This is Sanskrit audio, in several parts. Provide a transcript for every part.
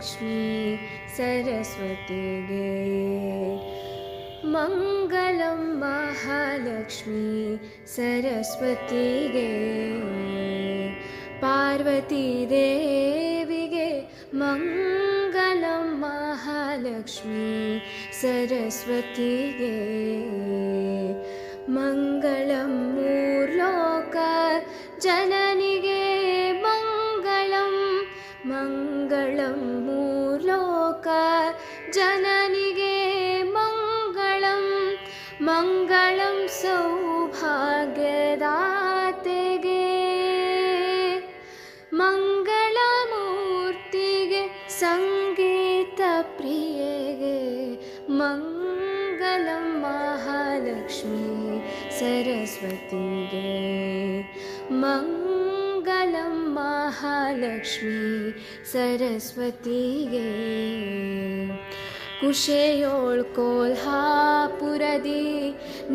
महालक्ष्मी सरस्वतीगे मङ्गलं महालक्ष्मी सरस्वतीगे पार्वतीदेविगे मङ्गलं महालक्ष्मी सरस्वतीगे मङ्गलं मूर्लोक जननिगे मङ्गलं सौभाग्यदातेगे मङ्गलमूर्तिगे सङ्गीतप्रियगे मङ्गलं महालक्ष्मी सरस्वतीगे मङ्गलं महालक्ष्मी सरस्वतीगे ಕುಶೆಯೋಳ್ ಕೋಲ್ಹಾಪುರದಿ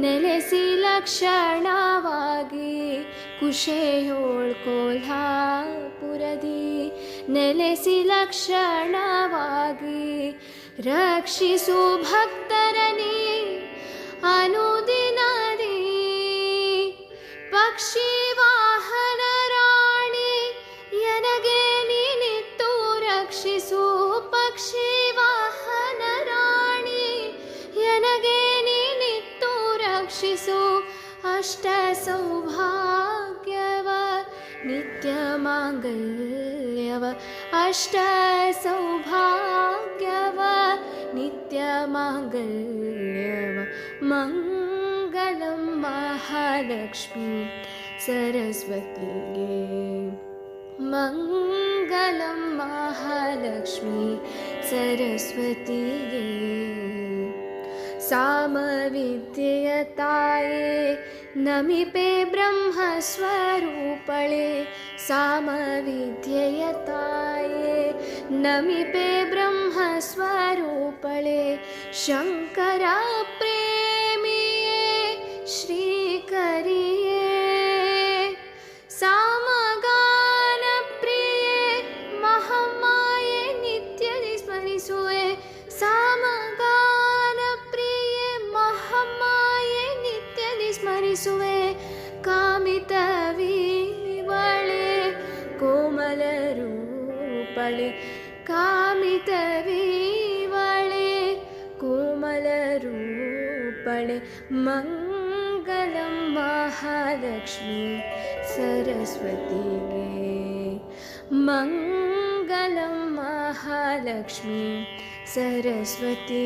ನೆಲೆಸಿ ಲಕ್ಷಣವಾಗಿ ಕುಶೆಯೋಳ್ ಕೋಲ್ಹಾಪುರದಿ ನೆಲೆಸಿ ಲಕ್ಷಣವಾಗಿ ರಕ್ಷಿಸು ಭಕ್ತರನಿ ಅನುದಿನದಿ ಪಕ್ಷಿ ವಾಹನ ರಾಣಿ ಎನಗೆ ನೀನಿತ್ತು ರಕ್ಷಿಸು ಪಕ್ಷಿ अष्टसौभाग्यव नित्यमाङ्गल्यव अष्टसौभाग्यव नित्यमाङ्गल्यव मङ्गलं महालक्ष्मी सरस्वती मङ्गलं महालक्ष्मी सरस्वती सामविद्यताये नमिपे ब्रह्मस्वरूपळे सामविद्ययताये नमिपे ब्रह्मस्वरूपळे शङ्करप्रेमिये सुवे कामि तवि वे कोमलरूप कामी वळे कोमलरूप मङ्गलं महालक्ष्मी सरस्वती गे मङ्गलं महालक्ष्मी सरस्वती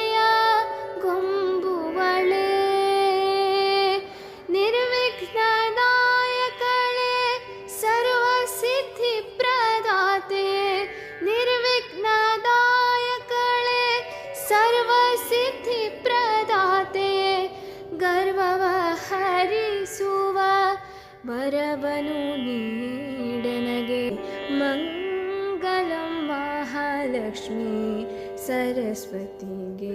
ವರವನು ನೀಡನಗೆ ಮಂಗಲಂ ಮಹಾಲಕ್ಷ್ಮಿ ಸರಸ್ವತಿಗೆ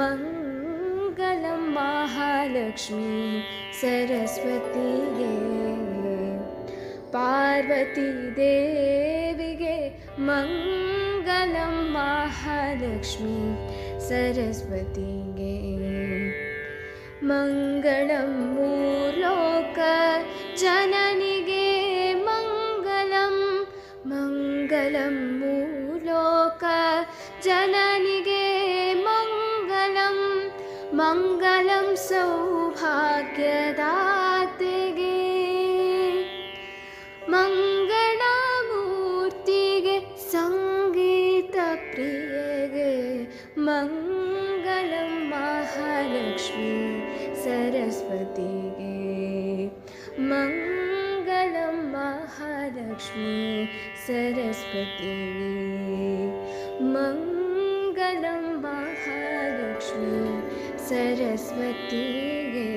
ಮಂಗಲಂ ಮಹಾಲಕ್ಷ್ಮಿ ಸರಸ್ವತಿಗೆ ಪಾರ್ವತಿ ದೇವಿಗೆ ಮಂಗಲಂ ಮಹಾಲಕ್ಷ್ಮಿ ಸರಸ್ವತಿಗೆ मङ्गलं मूलोक जननिगे मङ्गलं मङ्गलं मूलोक जननिगे मङ्गलं मङ्गलं सौभाग्यदातेगे मङ्गलमूर्तिगे सङ्गीतप्रियगे। मङ्गलं महालक्ष्मी सरस्वतीगे मङ्गलं महालक्ष्मी सरस्वतीगे मङ्गलं महालक्ष्मी सरस्वतीगे